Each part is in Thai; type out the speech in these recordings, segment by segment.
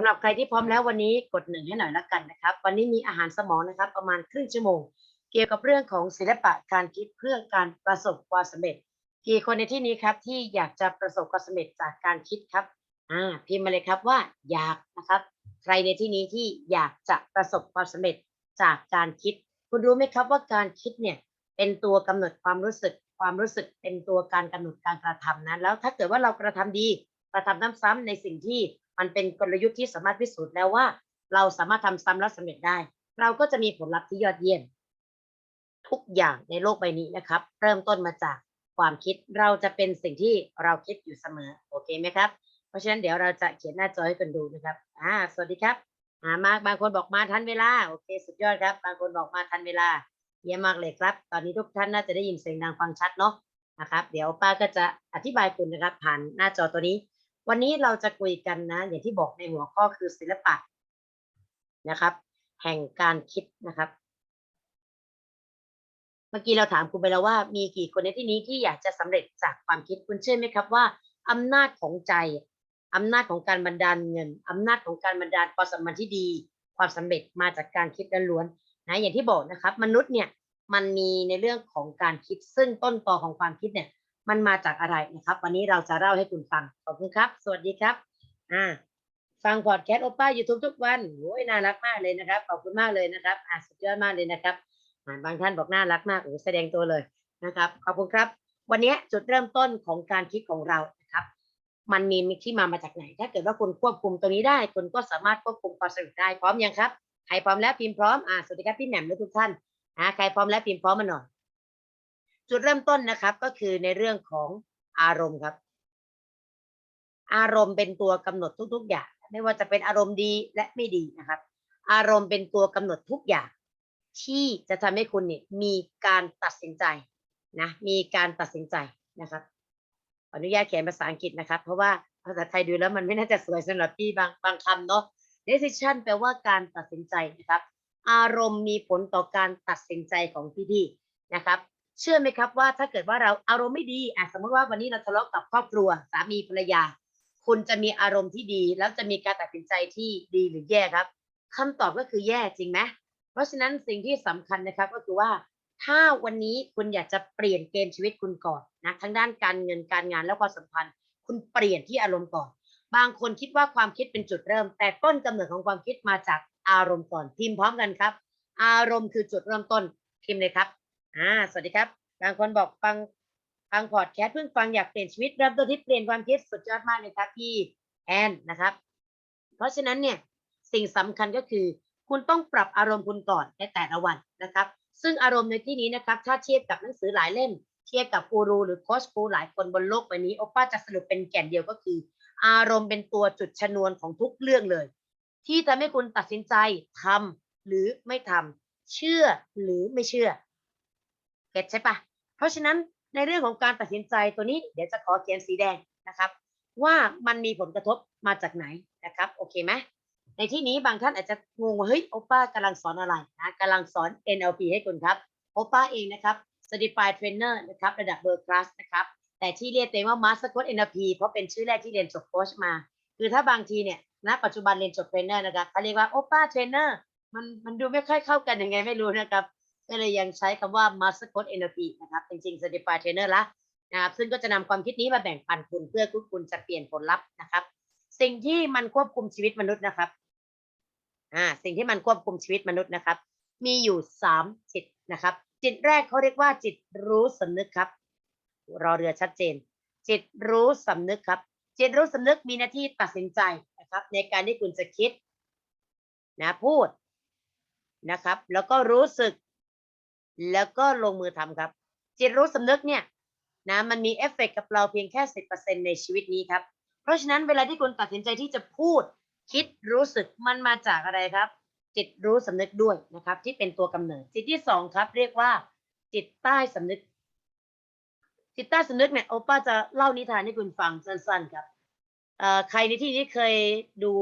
ำหรับใครที่พร้อมแล้ววันนี้กดหนึ่งให้หน่อยละกันนะครับ วันนี้มีอาหารสมองนะครับ ประมาณครึ่งชั่วโมง เกี่ยวกับเรื่องของศิลปะการคิดเพื่อการประสบความสำเร็จ กี่คนในที่นี้ครับที่อยากจะประสบความสำเร็จจากการคิดครับอ่าพิมพ์มาเลยครับว่าอยากนะครับ ใครในที่นี้ที่อยากจะประสบความสำเร็จจากการคิด คุณรู้ไหมครับว่าการคิดเนี่ยเป็นตัวกำหนดความรู้สึก ความรู้สึกเป็นตัวการกำหนดการกระทำนะแล้วถ้าเกิดว่าเรากระทำดีกระทำซ้ำๆในสิ่งที่ มันเป็นกลยุทธ์ที่สามารถพิสูจน์แล้วว่า เราสามารถทำซ้ำแล้วสำเร็จได้ เราก็จะมีผลลัพธ์ที่ยอดเยี่ยมทุกอย่างในโลกใบนี้นะครับ เริ่มต้นมาจากความคิดเราจะเป็นสิ่งที่เราคิดอยู่เสมอโอเคไหมครับ เพราะฉะนั้นเดี๋ยวเราจะเขียนหน้าจอให้กันดูนะครับอ่าสวัสดีครับอ่ามาบางคนบอกมาทันเวลาโอเค สุดยอดครับ บางคนบอกมาทันเวลาเยี่ยมมากเลยครับ ตอนนี้ทุกท่านน่าจะได้ยินเสียงดังฟังชัดเนาะนะครับ เดี๋ยวป้าก็จะอธิบายคุณนะครับ ผ่านหน้าจอตัวนี้ วันนี้เราจะคุยกันนะ อย่างที่บอกในหัวข้อคือศิลปะนะครับ แห่งการคิดนะครับ เมื่อกี้เราถามคุณไปแล้วว่ามีกี่คนในที่นี้ที่อยากจะสำเร็จจากความคิดคุณเชื่อไหมครับว่าอำนาจของใจอำนาจของการบันดาลเงินอำนาจของการบันดาลความสัมพันธ์ที่ดี ความสำเร็จมาจากการคิดล้วนๆนะอย่างที่บอกนะครับ มนุษย์เนี่ยมันมีในเรื่องของการคิดซึ่งต้นตอของความคิดเนี่ย มันมาจากอะไรนะครับ วันนี้เราจะเล่าให้คุณฟัง ขอบคุณครับ สวัสดีครับ อ่า ฟังพอดแคสต์โอป้ายูทูบทุกวันโอ้ยน่ารักมากเลยนะครับ ขอบคุณมากเลยนะครับ อ่าสุดยอดมากเลยนะครับอ่าบางท่านบอกน่ารักมากโอ้แสดงตัวเลยนะครับ ขอบคุณครับ วันนี้จุดเริ่มต้นของการคิดของเรานะครับ มันมีที่มามาจากไหน ถ้าเกิดว่าคุณควบคุมตรงนี้ได้ คุณก็สามารถควบคุมความสำเร็จได้ พร้อมยังครับ ใครพร้อมแล้วพิมพ์พร้อม อ่า สวัสดีครับพี่แหม่มและทุกท่านอ่าใครพร้อมแล้วพิมพ์พร้อมมาหน่อย จุดเริ่มต้นนะครับก็คือในเรื่องของอารมณ์ครับ อารมณ์เป็นตัวกำหนดทุก ๆ อย่าง ไม่ว่าจะเป็นอารมณ์ดีและไม่ดีนะครับ อารมณ์เป็นตัวกำหนดทุกอย่าง ที่จะทำให้คุณเนี่ยมีการตัดสินใจนะมีการตัดสินใจนะครับอนุญาตเขียนภาษาอังกฤษนะครับ เพราะว่าภาษาไทยดูแล้วมันไม่น่าจะสวยสำหรับพี่บางบางคำเนาะ decision แปลว่าการตัดสินใจนะครับ อารมณ์มีผลต่อการตัดสินใจของพี่ๆนะครับ เชื่อไหมครับว่าถ้าเกิดว่าเราอารมณ์ไม่ดีอะสมมติว่าวันนี้เราทะเลาะกับครอบครัวสามีภรรยา คุณจะมีอารมณ์ที่ดี แล้วจะมีการตัดสินใจที่ดีหรือแย่ครับคำตอบก็คือแย่จริงไหมเพราะฉะนั้นสิ่งที่สำคัญนะครับก็คือว่าถ้าวันนี้คุณอยากจะเปลี่ยนเกมชีวิตคุณก่อนนะทั้งด้านการเงินการงานและความสัมพันธ์ คุณเปลี่ยนที่อารมณ์ก่อน บางคนคิดว่าความคิดเป็นจุดเริ่ม แต่ต้นกำเนิดของความคิดมาจากอารมณ์ก่อนพิมพ์พร้อมกันครับ อารมณ์คือจุดเริ่มต้นพิมพ์เลยครับ อ่าสวัสดีครับ บางคนบอกฟังฟังพอดแคสต์เพิ่งฟังอยากเปลี่ยนชีวิตเริ่มต้นที่เปลี่ยนความคิดสุดยอดมากเลยครับพี่แอนนะครับ เพราะฉะนั้นเนี่ยสิ่งสำคัญก็คือ คุณต้องปรับอารมณ์คุณก่อนในแต่ละวันนะครับ ซึ่งอารมณ์ในที่นี้นะครับ ถ้าเทียบกับหนังสือหลายเล่ม เทียบกับกูรูหรือโค้ชกูหลายคนบนโลกใบนี้โอป้าจะสรุปเป็นแก่นเดียวก็คือ อารมณ์เป็นตัวจุดชนวนของทุกเรื่องเลย ที่ทำให้คุณตัดสินใจทำหรือไม่ทำเชื่อหรือไม่เชื่อ เก็ตใช่ปะเพราะฉะนั้นในเรื่องของการตัดสินใจตัวนี้เดี๋ยวจะขอเขียนสีแดงนะครับ ว่ามันมีผลกระทบมาจากไหนนะครับโอเคไหมในที่นี้บางท่านอาจจะงงว่าเฮ้ยโอป้ากำลังสอนอะไรนะกำลังสอน NLP ให้คุณครับโอป้าเองนะครับ Certified Trainer นะครับระดับ World Class นะครับแต่ที่เรียกตัวเองว่า Master Coach NLP เพราะเป็นชื่อแรกที่เรียนจบโค้ชมา คือถ้าบางทีเนี่ยณปัจจุบันเรียนจบเทรนเนอร์นะครับเขาเรียกว่าโอป้าเทรนเนอร์มันมันดูไม่ค่อยเข้ากันยังไงไม่รู้นะครับ ก็เลยยังใช้คำว่า Master Coach NLP นะครับ จริงๆ Certified Trainer ละนะครับซึ่งก็จะนำความคิดนี้มาแบ่งปันคุณเพื่อคุณจะเปลี่ยนผลลัพธ์นะครับ สิ่งที่มันควบคุมชีวิตมนุษย์นะครับอ่าสิ่งที่มันควบคุมชีวิตมนุษย์นะครับ มีอยู่สามจิตนะครับ จิตแรกเขาเรียกว่าจิตรู้สำนึกครับรอเรือชัดเจน จิตรู้สำนึกครับ จิตรู้สำนึกมีหน้าที่ตัดสินใจนะครับ ในการที่คุณจะคิดนะพูดนะครับ แล้วก็รู้สึก แล้วก็ลงมือทำครับ จิตรู้สำนึกเนี่ยนะมันมีเอฟเฟกต์กับเราเพียงแค่สิบเปอร์เซ็นในชีวิตนี้ครับ เพราะฉะนั้นเวลาที่คุณตัดสินใจที่จะพูด คิดรู้สึกมันมาจากอะไรครับ จิตรู้สำนึกด้วยนะครับ ที่เป็นตัวกำเนิด จิตที่สองครับ เรียกว่า จิตใต้สำนึก จิตใต้สำนึกเนี่ยโอป้าจะเล่านิทานให้คุณฟังสั้นๆครับเอ่อใครในที่นี้เคยดู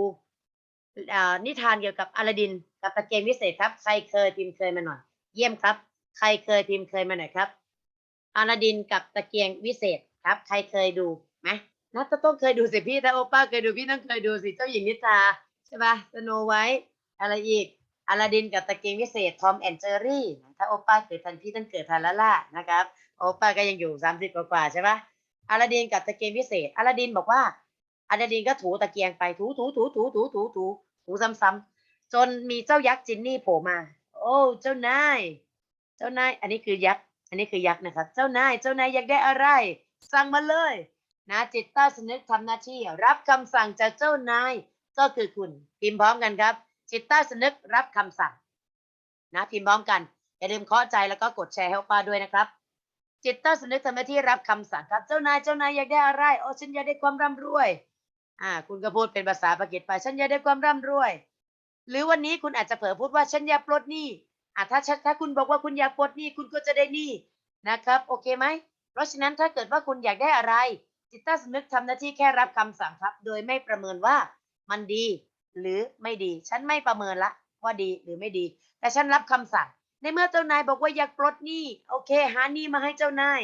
เอ่อนิทานเกี่ยวกับอลาดินกับตะเกียงวิเศษครับ ใครเคยพิมพ์เคยมาหน่อย เยี่ยมครับ ใครเคยพิมพ์เคยมาหน่อยครับอลาดินกับตะเกียงวิเศษครับ ใครเคยดูไหมน่าจะต้องเคยดูสิพี่ถ้าโอป้าเคยดูพี่ต้องเคยดูสิเจ้าหญิงนิทราใช่ปะสโนไวท์อะไรอีกอลาดินกับตะเกียงวิเศษทอมแอนเจอรี่ถ้าโอป้าเกิดทันพี่ต้องเกิดทันล้วล่ะนะครับโอป้าก็ยังอยู่สามสิบกว่าใช่ปะอลาดินกับตะเกียงวิเศษอลาดินบอกว่าอลาดินก็ถูตะเกียงไปถูถูถูถูถูถูถูถูซ้ำๆจนมีเจ้ายักษ์จินนี่โผล่มา โอ้เจ้านาย เจ้านาย อันนี้คือยักษ์ อันนี้คือยักษ์นะครับ เจ้านาย เจ้านายอยากได้อะไร สั่งมาเลย นะจิตใต้สำนึกทำหน้าที่ รับคำสั่งจากเจ้านาย ก็คือคุณพิมพ์พร้อมกันครับ จิตใต้สำนึกรับคำสั่ง นะพิมพ์พร้อมกัน อย่าลืมเคาะใจแล้วก็กดแชร์ให้ป้าด้วยนะครับ จิตใต้สำนึกทำหน้าที่รับคำสั่งครับ เจ้านาย เจ้านายอยากได้อะไร โอ้ฉันอยากได้ความร่ำรวย อ่า คุณก็พูดเป็นภาษาปากีสไป ฉันอยากได้ความร่ำรวย หรือวันนี้คุณอาจจะเผลอพูดว่าฉันอยากปลดหนี้ อะถ้าชัดถ้าคุณบอกว่าคุณอยากปลดหนี้คุณก็จะได้หนี้นะครับโอเคไหมเพราะฉะนั้นถ้าเกิดว่าคุณอยากได้อะไร จิตใต้สำนึกทำหน้าที่แค่รับคำสั่งครับ โดยไม่ประเมินว่ามันดีหรือไม่ดี ฉันไม่ประเมินละว่าดีหรือไม่ดี แต่ฉันรับคำสั่ง ในเมื่อเจ้านายบอกว่าอยากปลดหนี้โอเค หาหนี้มาให้เจ้านาย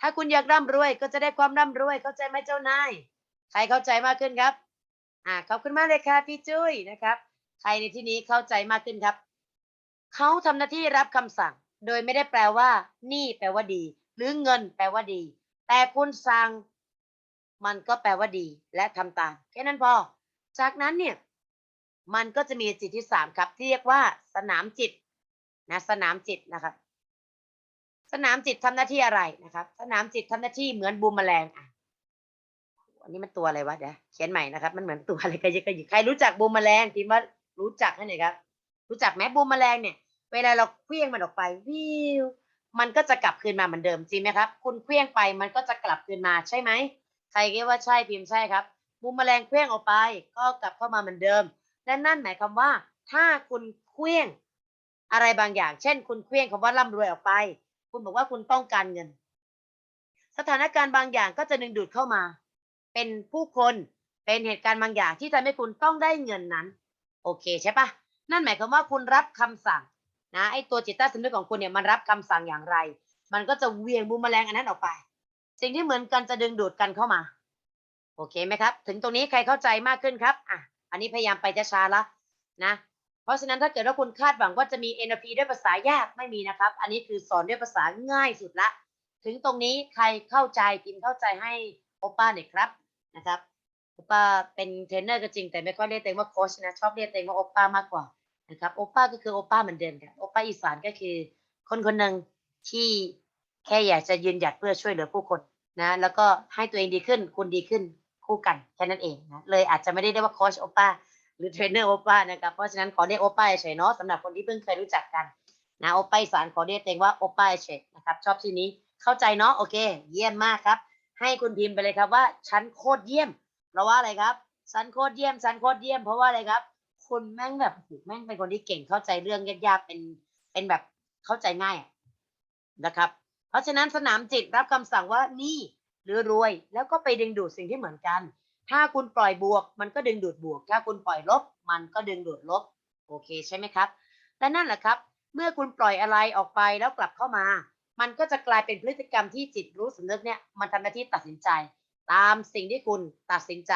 ถ้าคุณอยากร่ำรวยก็จะได้ความร่ำรวยเข้าใจไหมเจ้านายใครเข้าใจมากขึ้นครับอ่าขอบคุณมากเลยค่ะพี่จุ้ยนะครับ ใครในที่นี้เข้าใจมากขึ้นครับ เขาทำหน้าที่รับคำสั่ง โดยไม่ได้แปลว่า นี่แปลว่าดี หรือเงินแปลว่าดี แต่คุณสั่ง มันก็แปลว่าดี และทำตามแค่นั้นพอ จากนั้นเนี่ย มันก็จะมีจิตที่สามครับที่เรียกว่า สนามจิตนะสนามจิตนะครับสนามจิตทำหน้าที่อะไรนะครับ สนามจิตทำหน้าที่เหมือนบูมแมลงอะอันนี้มันตัวอะไรวะเดี๋ยวเขียนใหม่นะครับ มันเหมือนตัวอะไรกันยิกยิกใครรู้จักบูมแมลงพิมพ์ว่ารู้จักนั่นเองครับ รู้จักไหมบูมแมลงเนี่ย เวลาเราเคลี้ยงมันออกไปวิวมันก็จะกลับคืนมาเหมือนเดิมจริงไหมครับ คุณเคลี้ยงไปมันก็จะกลับคืนมาใช่ไหมใครคิดว่าใช่พิมพ์ใช่ครับบูมแมลงเคลี้ยงออกไป ก็กลับเข้ามาเหมือนเดิมและนั่นหมายความว่า ถ้าคุณเคลี้ยงอะไรบางอย่าง เช่น คุณเคลี้ยงคำว่าร่ำรวยออกไป คุณบอกว่าคุณต้องการเงิน สถานการณ์บางอย่างก็จะดึงดูดเข้ามา เป็นผู้คนเป็นเหตุการณ์บางอย่างที่ทำให้คุณต้องได้เงินนั้น โอเคใช่ปะ นั่นหมายความว่าคุณรับคำสั่งนะไอตัวจิตใต้สำนึกของคุณเนี่ยมันรับคำสั่งอย่างไร มันก็จะเวียงบูมแมลงอันนั้นออกไป สิ่งที่เหมือนกันจะดึงดูดกันเข้ามา โอเคไหมครับ ถึงตรงนี้ใครเข้าใจมากขึ้นครับอะอันนี้พยายามไปช้าๆละนะ เพราะฉะนั้นถ้าเกิดว่าคุณคาดหวังว่าจะมี NLP ด้วยภาษายากไม่มีนะครับ อันนี้คือสอนด้วยภาษาง่ายสุดละ ถึงตรงนี้ใครเข้าใจพิมพ์เข้าใจให้โอป้าหน่อยครับนะครับโอป้าเป็นเทรนเนอร์ก็จริงแต่ไม่ค่อยเรียกตัวเองว่าโค้ชนะชอบเรียกตัวเองว่าโอป้ามากกว่า นะครับโอป้าก็คือโอป้าเหมือนเดิมครับโอป้าอีสานก็คือ คนคนหนึ่งที่แค่อยากจะยืนหยัดเพื่อช่วยเหลือผู้คนนะแล้วก็ให้ตัวเองดีขึ้น คุณดีขึ้นคู่กันแค่นั้นเองนะเลยอาจจะไม่ได้เรียกว่าโค้ชโอป้าหรือเทรนเนอร์โอป้านะครับเพราะฉะนั้นขอเรียกโอป้าเฉยเนาะสำหรับคนที่เพิ่งเคยรู้จักกันนะโอป้าอีสานขอเรียกตัวเองว่าโอป้าเฉยนะครับชอบที่นี้เข้าใจเนาะโอเค เยี่ยมมากครับ ให้คุณพิมพ์ไปเลยครับว่าฉันโคตรเยี่ยมเพราะว่าอะไรครับฉันโคตรเยี่ยมฉันโคตรเยี่ยมเพราะว่าอะไรครับ คุณแม่งแบบโอ้โหแม่งเป็นคนที่เก่งเข้าใจเรื่องยากๆเป็นเป็นแบบเข้าใจง่ายนะครับ เพราะฉะนั้นสนามจิตรับคำสั่งว่านี่หรือรวย แล้วก็ไปดึงดูดสิ่งที่เหมือนกัน ถ้าคุณปล่อยบวก มันก็ดึงดูดบวก ถ้าคุณปล่อยลบ มันก็ดึงดูดลบ โอเคใช่ไหมครับและนั่นแหละครับ เมื่อคุณปล่อยอะไรออกไปแล้วกลับเข้ามา มันก็จะกลายเป็นพฤติกรรมที่จิตรู้สำนึกเนี่ยมันทำหน้าที่ตัดสินใจ ตามสิ่งที่คุณตัดสินใจ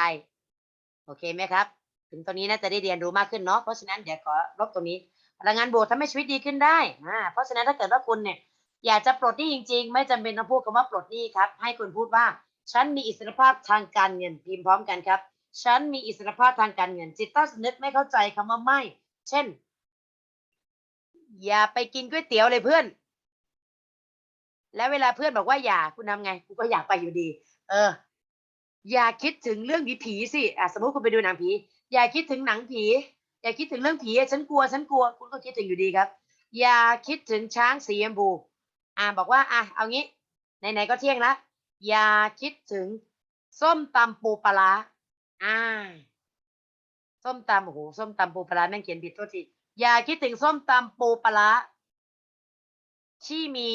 โอเคไหมครับ ถึงตรงนี้น่าจะได้เรียนรู้มากขึ้นเนาะเพราะฉะนั้นเดี๋ยวขอลบตรงนี้พลังงานบวกทำให้ชีวิตดีขึ้นได้อ่าเพราะฉะนั้นถ้าเกิดว่าคุณเนี่ยอยากจะปลดหนี้จริง ๆ ไม่จำเป็นต้องพูดคำว่าปลดหนี้ครับ ให้คุณพูดว่าฉันมีอิสรภาพทางการเงินพิมพ์พร้อมกันครับ ฉันมีอิสรภาพทางการเงิน จิตใต้สำนึกไม่เข้าใจคำว่าไม่ เช่น อย่าไปกินก๋วยเตี๋ยวเลยเพื่อน แล้วเวลาเพื่อนบอกว่าอย่าคุณทำไงกูก็อยากไปอยู่ดี เออ อย่าคิดถึงเรื่องผีๆสิอะสมมติคุณไปดูหนังผี อย่าคิดถึงหนังผี อย่าคิดถึงเรื่องผีฉันกลัวฉันกลัว คุณก็คิดถึงอยู่ดีครับ อย่าคิดถึงช้างสีชมพูอ่าบอกว่าอะเอางี้ไหนๆก็เที่ยงละอย่าคิดถึงส้มตำปูปลาอ่าส้มตำโอ้โหส้มตำปูปลาแม่งเขียนผิดโทษทีอย่าคิดถึงส้มตำปูปลาร้าที่มี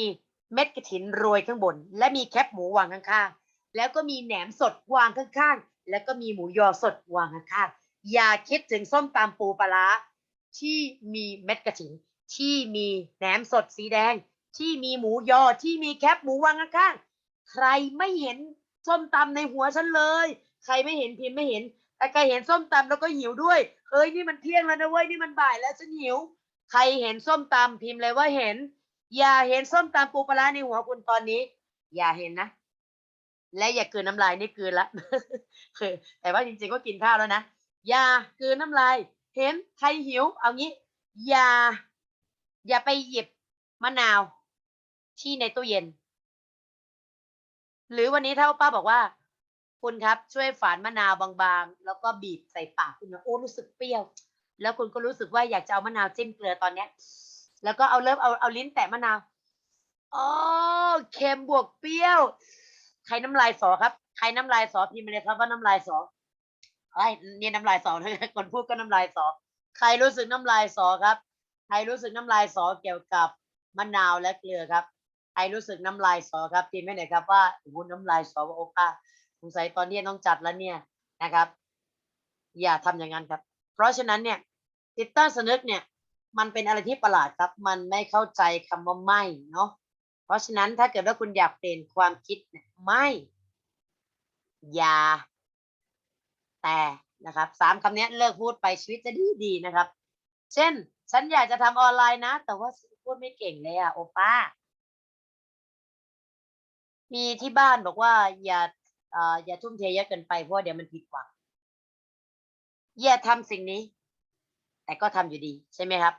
เม็ดกระถินโรยข้างบน และมีแคปหมูวางข้างๆ แล้วก็มีแหนมสดวางข้างๆ แล้วก็มีหมูยอสดวางข้างๆ อย่าคิดถึงส้มตำปูปลาที่มีเม็ดกระถินที่มีแหนมสดสีแดง ที่มีหมูยอที่มีแคปหมูวางข้างๆใครไม่เห็นส้มตำในหัวฉันเลย ใครไม่เห็นพิมพ์ไม่เห็นแต่ใครเห็นส้มตำแล้วก็หิวด้วยเอ้ยนี่มันเที่ยงแล้วนะเว้ยนี่มันบ่ายแล้วฉันหิว ใครเห็นส้มตำพิมพ์เลยว่าเห็น อย่าเห็นส้มตำปูปลาในหัวคุณตอนนี้ อย่าเห็นนะ และอย่าเกลืนน้ำลายนี่เกลืนละคือแต่ว่าจริงๆก็กินข้าวแล้วนะ อย่ากลืนน้ำลาย เห็นใครหิว เอางี้ อย่า อย่าไปหยิบมะนาว ที่ในตู้เย็น หรือวันนี้ถ้าป้าบอกว่า คุณครับช่วยฝานมะนาวบางๆ แล้วก็บีบใส่ปากคุณนะโอ้รู้สึกเปรี้ยว แล้วคุณก็รู้สึกว่าอยากจะเอามะนาวจิ้มเกลือตอนเนี้ย แล้วก็เอาเริ่มเอาเอาลิ้นแตะมะนาวอ๋อเค็มบวกเปรี้ยว ใครน้ำลายสอครับ ใครน้ำลายสอพิมพ์มาเลยครับว่าน้ำลายสอ ไอ้นี่น้ำลายสอนะคนพูดก็น้ำลายสอ ใครรู้สึกน้ำลายสอครับ ใครรู้สึกน้ำลายสอเกี่ยวกับมะนาวและเกลือครับ ใครรู้สึกน้ำลายสอครับพิมพ์ให้หน่อยครับว่าโอ้โหน้ำลายสอว่าโอป้าสงสัยตอนนี้ต้องจัดแล้วเนี่ยนะครับ อย่าทำอย่างนั้นครับ เพราะฉะนั้นเนี่ยจิตใต้สนึกเนี่ย มันเป็นอะไรที่ประหลาดครับ มันไม่เข้าใจคำว่าไม่เนาะเพราะฉะนั้นถ้าเกิดว่าคุณอยากเปลี่ยนความคิดเนี่ยไม่อย่า แต่นะครับสามคำนี้เลิกพูดไปชีวิตจะดีดีๆนะครับ เช่น ฉันอยากจะทำออนไลน์นะ แต่ว่าพูดไม่เก่งเลยอะโอป้า มีที่บ้านบอกว่า อย่าอย่าทุ่มเทเยอะเกินไปเพราะว่าเดี๋ยวมันผิดหวังอย่าทำสิ่งนี้ แต่ก็ทำอยู่ดี ใช่ไหมครับ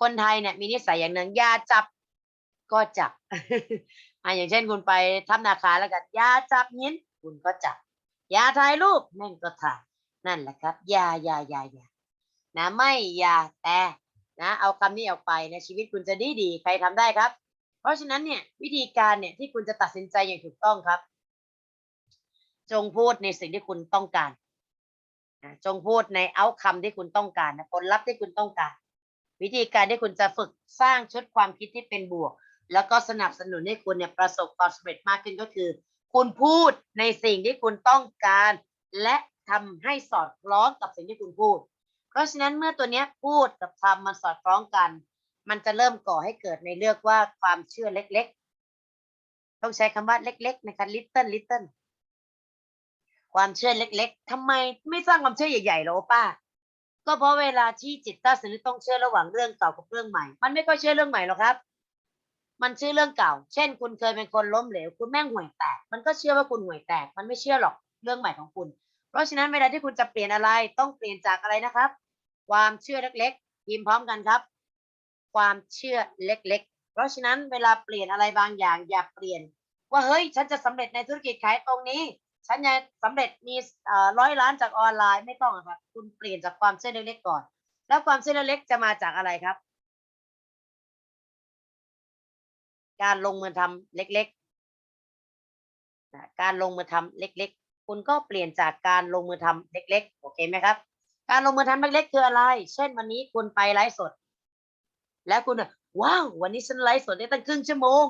คนไทยเนี่ยมีนิสัยอย่างหนึ่งอย่าจับก็จับอะอย่างเช่นคุณไปทำนาคาแล้วกันอย่าจับยินคุณก็จับ อย่าถ่ายรูปแม่งก็ถ่ายนั่นแหละครับ อย่าอย่าอย่าอย่านะไม่อย่าแต่นะเอาคำนี้ออกไปนะชีวิตคุณจะดีดีใครทำได้ครับ เพราะฉะนั้นเนี่ยวิธีการเนี่ยที่คุณจะตัดสินใจอย่างถูกต้องครับ จงพูดในสิ่งที่คุณต้องการนะจงพูดในเอาคำที่คุณต้องการนะผลลัพธ์ที่คุณต้องการ วิธีการที่คุณจะฝึกสร้างชุดความคิดที่เป็นบวก แล้วก็สนับสนุนให้คุณเนี่ยประสบความสำเร็จมากขึ้นก็คือ คุณพูดในสิ่งที่คุณต้องการ และทำให้สอดคล้องกับสิ่งที่คุณพูด เพราะฉะนั้นเมื่อตัวเนี้ยพูดกับทำมันสอดคล้องกัน มันจะเริ่มก่อให้เกิดในเรื่องว่าความเชื่อเล็กๆ ต้องใช้คำว่าเล็ก ๆ นะคะ little little ความเชื่อเล็ก ๆทำไมไม่สร้างความเชื่อใหญ่ๆหรอป้า ก็เพราะเวลาที่จิตใต้สำนึกต้องเชื่อระหว่างเรื่องเก่ากับเรื่องใหม่ มันไม่ค่อยเชื่อเรื่องใหม่หรอกครับ มันเชื่อเรื่องเก่า เช่น คุณเคยเป็นคนล้มเหลว คุณแม่งห่วยแตก มันก็เชื่อว่าคุณห่วยแตก มันไม่เชื่อหรอกเรื่องใหม่ของคุณ เพราะฉะนั้นเวลาที่คุณจะเปลี่ยนอะไรต้องเปลี่ยนจากอะไรนะครับ ความเชื่อเล็กๆพิมพ์พร้อมกันครับ ความเชื่อเล็ก ๆ เพราะฉะนั้นเวลาเปลี่ยนอะไรบางอย่างอย่าเปลี่ยน ว่าเฮ้ยฉันจะสำเร็จในธุรกิจขายตรงนี้ ฉันจะสำเร็จมีร้อยล้านจากออนไลน์ไม่ต้องครับ คุณเปลี่ยนจากความเชื่อเล็กๆก่อน แล้วความเชื่อเล็กๆจะมาจากอะไรครับ การลงมือทำเล็กๆนะการลงมือทำเล็ก ๆ คุณก็เปลี่ยนจากการลงมือทำเล็ก ๆ โอเคไหมครับ การลงมือทำเล็กๆคืออะไร เช่นวันนี้คุณไปไลฟ์สด แล้วคุณว้าววันนี้ฉันไลฟ์สดได้ตั้งครึ่งชั่วโมง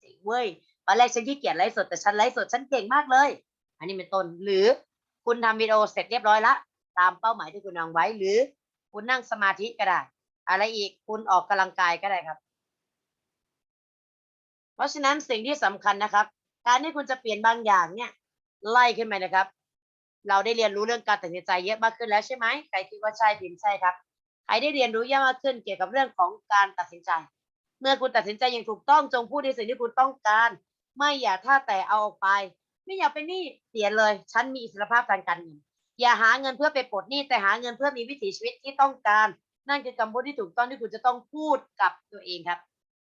เจ๋งเว้ยตอนแรกฉันขี้เกียจไลฟ์สดแต่ฉันไลฟ์สดฉันเก่งมากเลย อันนี้เป็นต้นหรือคุณทำวิดีโอเสร็จเรียบร้อยละตามเป้าหมายที่คุณวางไว้หรือคุณนั่งสมาธิก็ได้ อะไรอีกคุณออกกำลังกายก็ได้ครับ เพราะฉะนั้นสิ่งที่สำคัญนะครับ การที่คุณจะเปลี่ยนบางอย่างเนี่ย ไล่ขึ้นไปนะครับ เราได้เรียนรู้เรื่องการตัดสินใจเยอะมากขึ้นแล้วใช่ไหมใครคิดว่าใช่พิมพ์ใช่ครับใครได้เรียนรู้เยอะมากขึ้นเกี่ยวกับเรื่องของการตัดสินใจ เมื่อคุณตัดสินใจอย่างถูกต้องจงพูดในสิ่งที่คุณต้องการ ไม่อย่าท่าแต่เอาออกไป ไม่อยากเป็นหนี้เสียเลย ฉันมีอิสรภาพทางการเงินอย่าหาเงินเพื่อไปปลดหนี้แต่หาเงินเพื่อมีวิถีชีวิตที่ต้องการ นั่นคือคำพูดที่ถูกต้องที่คุณจะต้องพูดกับตัวเองครับ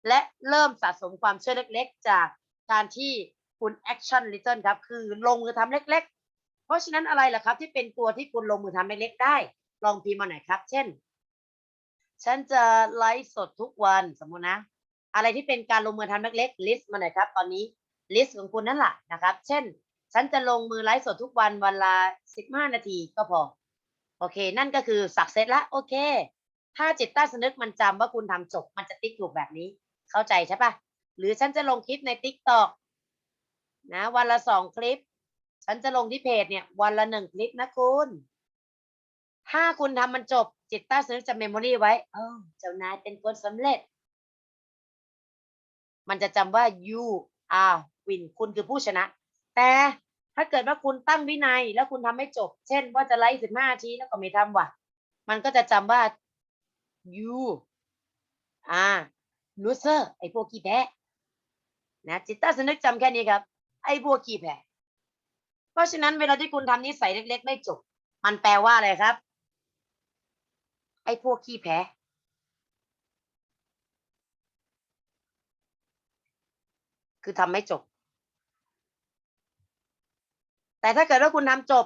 และเริ่มสะสมความเชื่อเล็กๆ จากการที่คุณ action little ครับ คือลงมือทำเล็ก ๆ เพราะฉะนั้นอะไรล่ะครับ ที่เป็นตัวที่คุณลงมือทำเล็กๆ ได้ ลองพิมพ์มาหน่อยครับ เช่น ฉันจะไลฟ์สดทุกวันสมมุตินะ อะไรที่เป็นการลงมือทำเล็กๆลิสต์มาหน่อยครับ ตอนนี้ลิสต์ของคุณนั่นแหละนะครับ เช่น ฉันจะลงมือไลฟ์สดทุกวันวันละ15นาทีก็พอ โอเค นั่นก็คือสักเซตละโอเค ถ้าจิตใต้สำนึกมันจำว่าคุณทำจบ มันจะติ๊กถูกแบบนี้ เข้าใจใช่ปะหรือฉันจะลงคลิปใน t ิ k t o k นะ วันละสองคลิป ฉันจะลงที่เพจเนี่ย วันละหนึ่งคลิปนะคุณ ถ้าคุณทำมันจบจิตใต้สำนึกจะเมมโมรีไว้ เออเจ้านายเป็นคนสำเร็จ มันจะจำว่า you are win คุณคือผู้ชนะ แต่ถ้าเกิดว่าคุณตั้งวินัยแล้วคุณทำไม่จบ เช่นว่าจะไลฟ์สิบห้าทีแล้วก็ไม่ทำว่ะ มันก็จะจำว่า you อ่า loser ไอ้พวกขี้แพ้นะจิตใต้สำนึกจำแค่นี้ครับ ไอ้พวกขี้แพ้เพราะฉะนั้นเวลาที่คุณทำนิสัยเล็ก ๆ ไม่จบ มันแปลว่าอะไรครับ ไอ้พวกขี้แพ้คือทำไม่จบ แต่ถ้าเกิดว่าคุณทำจบ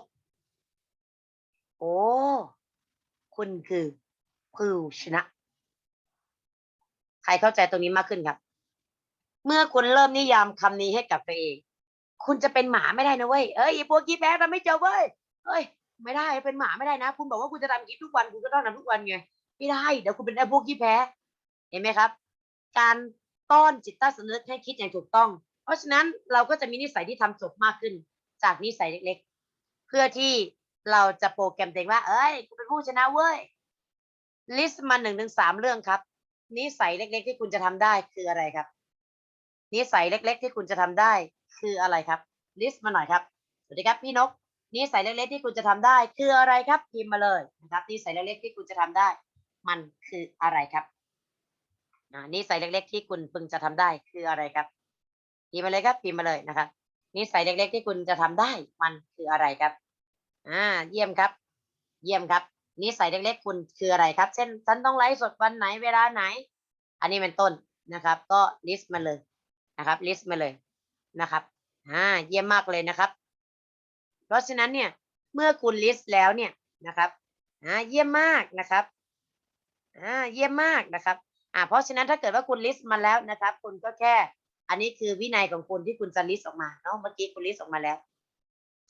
โอ้ คุณคือผู้ชนะ ใครเข้าใจตรงนี้มากขึ้นครับ เมื่อคุณเริ่มนิยามคำนี้ให้กับตัวเอง คุณจะเป็นหมาไม่ได้นะเว้ยเอ้ยไอ้พวกกี้แพ้ทำไม่เจบเว้ยเอ้ย ไม่ได้เป็นหมาไม่ได้นะ คุณบอกว่าคุณจะทำคลิปทุกวันคุณก็ต้องทำทุกวันไงไม่ได้เดี๋ยวคุณเป็นไอ้พวกขี้แพ้ เห็นไหมครับ การต้อนจิตใต้สำนึกให้คิดอย่างถูกต้อง เพราะฉะนั้นเราก็จะมีนิสัยที่ทำจบมากขึ้น จากนิสัยเล็กๆ เพื่อที่เราจะโปรแกรมตัวเองว่า เอ้ยกูเป็นผู้ชนะเว้ยลิสต์มาหนึ่งถึงสามเรื่องครับ นิสัยเล็ก ๆ ที่คุณจะทำได้คืออะไรครับ นิสัยเล็ก ๆ ที่คุณจะทำได้คืออะไรครับลิสต์มาหน่อยครับสวัสดีครับพี่นกนิสัยเล็ก ๆ ที่คุณจะทำได้ คืออะไรครับพิมพ์มาเลยนะครับนิสัยเล็ก ๆ ที่คุณจะทำได้ มันคืออะไรครับอ่านิสัยเล็ก ๆ ที่คุณพึงจะทำได้คืออะไรครับพิมพ์มาเลยครับพิมพ์มาเลยนะครับนิสัยเล็ก ๆ ที่คุณจะทำได้ มันคืออะไรครับ อ่า เยี่ยมครับ เยี่ยมครับ นิสัยเล็กๆคุณคืออะไรครับ เช่นฉันต้องไลฟ์สดวันไหนเวลาไหน อันนี้เป็นต้นนะครับ ก็ลิสต์มาเลยนะครับลิสต์มาเลยนะครับอ่าเยี่ยมมากเลยนะครับ เพราะฉะนั้นเนี่ยเมื่อคุณลิสต์แล้วเนี่ยนะครับอ่าเยี่ยมมากนะครับอ่าเยี่ยมมากนะครับอ่าเพราะฉะนั้นถ้าเกิดว่าคุณลิสต์มาแล้วนะครับ คุณก็แค่ อันนี้คือวินัยของคุณที่คุณจะลิสต์ออกมาเนาะเมื่อกี้คุณลิสต์ออกมาแล้ว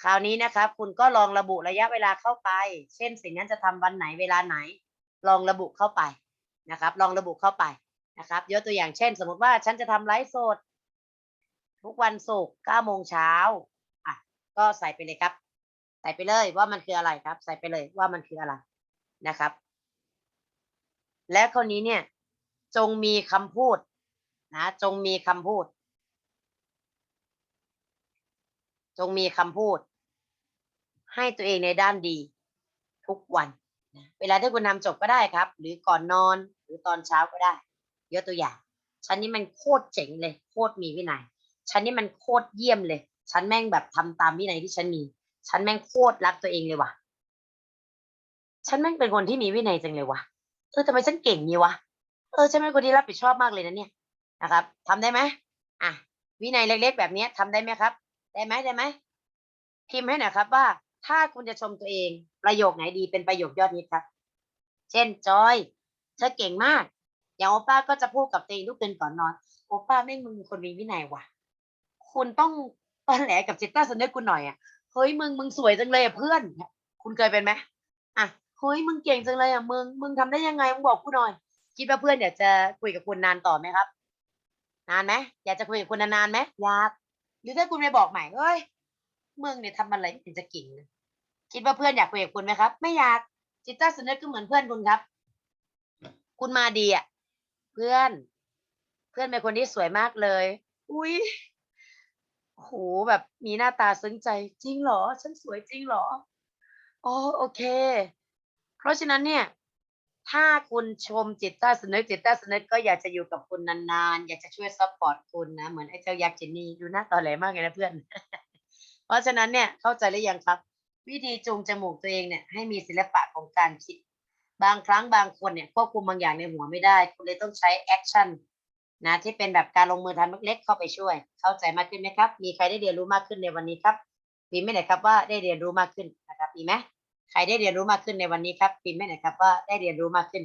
คราวนี้นะครับ คุณก็ลองระบุระยะเวลาเข้าไป เช่น สิ่งนั้นจะทำวันไหนเวลาไหน ลองระบุเข้าไปนะครับ ลองระบุเข้าไปนะครับ ยกตัวอย่างเช่น สมมติว่าฉันจะทำไลฟ์สดทุกวันศุกร์เก้าโมงเช้าอะ ก็ใส่ไปเลยครับ ใส่ไปเลยว่ามันคืออะไรครับ ใส่ไปเลยว่ามันคืออะไรนะครับ และคราวนี้เนี่ย จงมีคำพูดนะจงมีคำพูด จงมีคำพูด ให้ตัวเองในด้านดีทุกวันนะเวลาที่คุณทำจบก็ได้ครับ หรือก่อนนอนหรือตอนเช้าก็ได้ ยกตัวอย่างฉันนี่มันโคตรเจ๋งเลย โคตรมีวินัยฉันนี่มันโคตรเยี่ยมเลย ฉันแม่งแบบทำตามวินัยที่ฉันมี ฉันแม่งโคตรรักตัวเองเลยว่ะ ฉันแม่งเป็นคนที่มีวินัยจังเลยว่ะ เออทำไมฉันเก่งนี่วะ เออฉันเป็นคนที่รับผิดชอบมากเลยนะเนี่ยนะครับทำได้ไหมอะวินัยเล็ก ๆ แบบเนี้ยทำได้ไหมครับ ได้ไหมได้ไหมพิมพ์ให้หน่อยครับว่า ถ้าคุณจะชมตัวเอง ประโยคไหนดีเป็นประโยคยอดฮิตครับ เช่นจอยเธอเก่งมาก อย่างโอป้าก็จะพูดกับตัวเองทุกคืนก่อนนอน โอป้าแม่งมึงคนมีวินัยว่ะ คุณต้องตอนแหลกับจิตใต้สำนึกคุณหน่อยอะเฮ้ยมึงมึงสวยจังเลยเพื่อน คุณเคยเป็นไหมอะเฮ้ยมึงเก่งจังเลยอะมึงมึงทำได้ยังไงมึงบอกกูหน่อย คิดว่าเพื่อนอยากจะคุยกับคุณนานต่อไหมครับ นานไหมอยากจะคุยกับคุณนานๆไหมอยากหรือถ้าคุณไปบอกใหม่เฮ้ยมึงเนี่ยทำอะไรไม่เห็นจะเก่งเคิดว่าเพื่อนอยากคุยกับคุณไหมครับ ไม่อยากจิตใต้สำนึกก็เหมือนเพื่อนคุณครับ คุณมาดีอะ เพื่อน เพื่อนเป็นคนที่สวยมากเลย อุ้ยโหแบบมีหน้าตาซึ้งใจจริงเหรอ ฉันสวยจริงเหรออ๋อโอเค เพราะฉะนั้นเนี่ย ถ้าคุณชมจิตใต้สำนึกจิตใต้สำนึกก็อยากจะอยู่กับคุณนานๆ อยากจะช่วยซัพพอร์ตคุณนะ เหมือนไอ้เจ้ายักษ์เจนนี่ดูหน้าตอแหลมากเลยนะเพื่อน เพราะฉะนั้นเนี่ยเข้าใจหรือยังครับ วิธีจูงจมูกตัวเองเนี่ยให้มีศิลปะของการคิด บางครั้งบางคนเนี่ยควบคุมบางอย่างในหัวไม่ได้ คุณเลยต้องใช้แอคชั่นนะที่เป็นแบบการลงมือทำเล็กๆเข้าไปช่วย เข้าใจมากขึ้นไหมครับ มีใครได้เรียนรู้มากขึ้นในวันนี้ครับพิมพ์ไม่ไหนครับว่าได้เรียนรู้มากขึ้นนะครับมีไหมใครได้เรียนรู้มากขึ้นในวันนี้ครับพิมพ์ไม่ไหนครับว่าได้เรียนรู้มากขึ้น